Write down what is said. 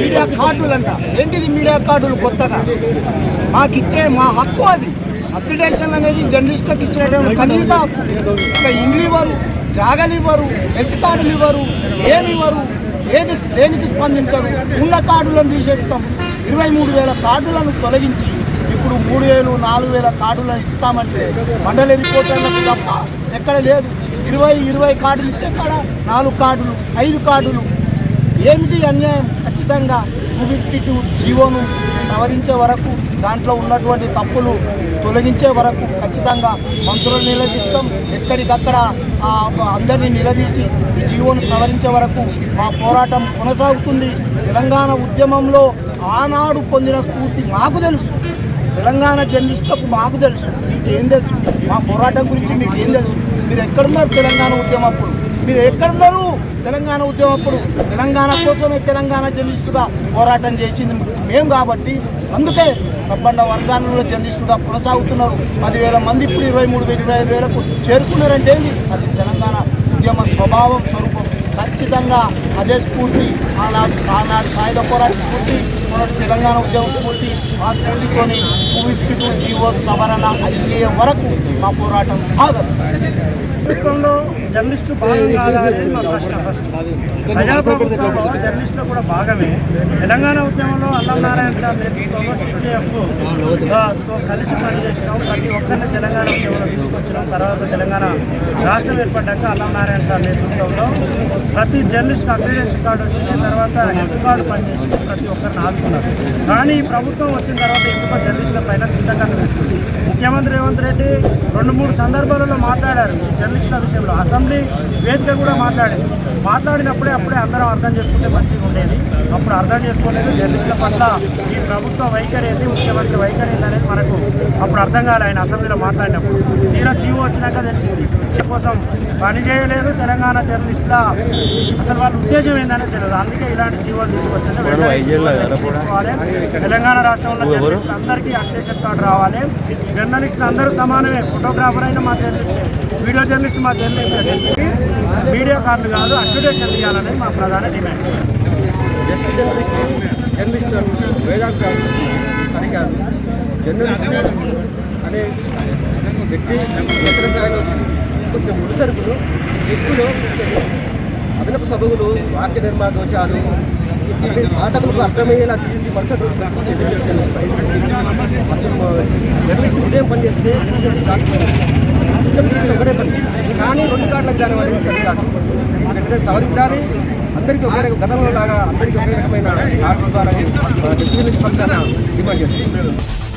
Media కార్డులు అంట ఏంటిది మీడియా కార్డులు కొత్తగా? మాకు ఇచ్చే మా హక్కు అది. అప్లికేషన్ అనేది జర్నలిస్టులకు ఇచ్చినటువంటి కనీస హక్కు. ఇంకా ఇండ్లు ఇవ్వరు జాగలు ఇవ్వరు హెల్త్ కార్డులు ఇవ్వరు ఏమి ఇవ్వరు ఏది దేనికి స్పందించరు? ఉన్న కార్డులను తీసేస్తాం. ఇరవై మూడు వేల కార్డులను తొలగించి ఇప్పుడు మూడు వేలు నాలుగు వేల కార్డులను ఇస్తామంటే మండలి రిపోర్టర్లకు తప్ప ఎక్కడ లేదు. ఇరవై ఇరవై కార్డులు ఇచ్చే కాడ నాలుగు కార్డులు ఐదు కార్డులు. ఏమిటి అన్యాయం? ఖచ్చితంగా టూ ఫిఫ్టీ టూ జీవోను సవరించే వరకు దాంట్లో ఉన్నటువంటి తప్పులు తొలగించే వరకు ఖచ్చితంగా మంత్రులు నిలదీస్తాం ఎక్కడికక్కడ ఆ, అందరినీ నిలదీసి ఈ జీవోను సవరించే వరకు మా పోరాటం కొనసాగుతుంది. తెలంగాణ ఉద్యమంలో ఆనాడు పొందిన స్ఫూర్తి మాకు తెలుసు. తెలంగాణ జర్నలిస్టులకు మాకు తెలుసు. మీకేం తెలుసు? మా పోరాటం గురించి మీకు ఏం తెలుసు? మీరు ఎక్కడున్నారు తెలంగాణ ఉద్యమం అప్పుడు మీరు ఎక్కడున్నారు? తెలంగాణ ఉద్యమప్పుడు తెలంగాణ కోసమే తెలంగాణ జర్నలిస్టుగా పోరాటం చేసింది మేము కాబట్టి అందుకే సబ్బండ వర్గాలలో జర్నలిస్టుగా కొనసాగుతున్నారు. పదివేల మంది ఇప్పుడు ఇరవై మూడు వేలు ఇరవై ఐదు వేలకు చేరుకున్నారంటే అది తెలంగాణ ఉద్యమ స్వభావం స్వరూపం. ఖచ్చితంగా అదే స్ఫూర్తి ఆనాడు ఆనాడు సాయుధ పోరాట స్ఫూర్తి మన తెలంగాణ ఉద్యమ స్ఫూర్తి ఆ స్ఫూర్తితోని టూ సవరణ అయ్యే వరకు మా పోరాటం ఆగదు. ప్రభుత్వంలో జర్నలిస్టులు భాగం కాదా మా ప్రశ్న ఫస్ట్ ప్రజాప్రభుత్వంలో జర్నలిస్టులు కూడా భాగమే. తెలంగాణ ఉద్యమంలో అల్లం నారాయణ సార్ నేతృత్వంలో టీజేఎఫ్ కలిసి పనిచేసినాం. ప్రతి ఒక్కరిని తెలంగాణ ఉద్యమంలో తీసుకొచ్చినాం. తర్వాత తెలంగాణ రాష్ట్రం ఏర్పడ్డాక అల్లం నారాయణ సార్ నేతృత్వంలో ప్రతి జర్నలిస్ట్ అక్రిడేషన్ కార్డు వచ్చిన తర్వాత హెల్త్ కార్డు పనిచేసి ప్రతి ఒక్కరిని ఆదుకున్నారు. కానీ ప్రభుత్వం వచ్చిన తర్వాత ఎక్కువ జర్నలిస్టుల పైన చింతకన్ను ముఖ్యమంత్రి రేవంత్ రెడ్డి రెండు మూడు సందర్భాలలో మాట్లాడారు జర్నలిస్టుల విషయంలో. అసెంబ్లీ వేదిక కూడా మాట్లాడారు మాట్లాడినప్పుడే అప్పుడే అందరం అర్థం చేసుకుంటే మంచిగా ఉండేది. అప్పుడు అర్థం చేసుకోలేదు. జర్నలిస్టుల పట్ల ఈ ప్రభుత్వ వైఖరి ఏంది ముఖ్యమంత్రి వైఖరి ఏంది అనేది మనకు అప్పుడు అర్థం కాలేదు ఆయన అసెంబ్లీలో మాట్లాడినప్పుడు. తీరా జీవో వచ్చినాక తెలిసింది. కోసం పని చేయలేదు తెలంగాణ జర్నలిస్టుల. అసలు వాళ్ళ ఉద్దేశం ఏందనేది తెలియదు. అందుకే ఇలాంటి జీవోలు తీసుకోవాలి. తెలంగాణ రాష్ట్రంలో జర్నలిస్టులు అందరికీ అప్డేషన్ కార్డు రావాలి. జర్నలిస్టులు అందరూ సమానమే. ఫోటోగ్రాఫర్ అయినా మా జర్నలిస్టే. వీడియో జర్నలిస్ట్ మా జర్నలిస్ట్ వీడియో కార్డులు కాదు అడ్వర్టైజ్మెంట్ ఇవ్వాలనేది మా ప్రధాన డిమాండ్. జర్నలిస్ట్ జర్నలిస్ట్ సరికాదు జర్నలిస్ట్ అనే వ్యక్తి తీసుకొచ్చిన ముడి సరుకులు తీసుకుని అదనపు సభకులు వాక్య నిర్మాణ దోషాలు పాఠకులకు అర్థమయ్యేలా తీసి మరుసటి రోజు పెట్టుకుని ఉదయం పని చేస్తే ఒకటే పని. కానీ రెండు కార్డులకు దాని అనేది సరికాదు ఎందుకంటే సవరించాలి అందరికీ ఒకే రకం గతంలో లాగా అందరికీ ఒకే రకమైన కార్డుల ద్వారా డిస్ట్రిబ్యూషన్ పక్షాన డిమాండ్ చేస్తుంది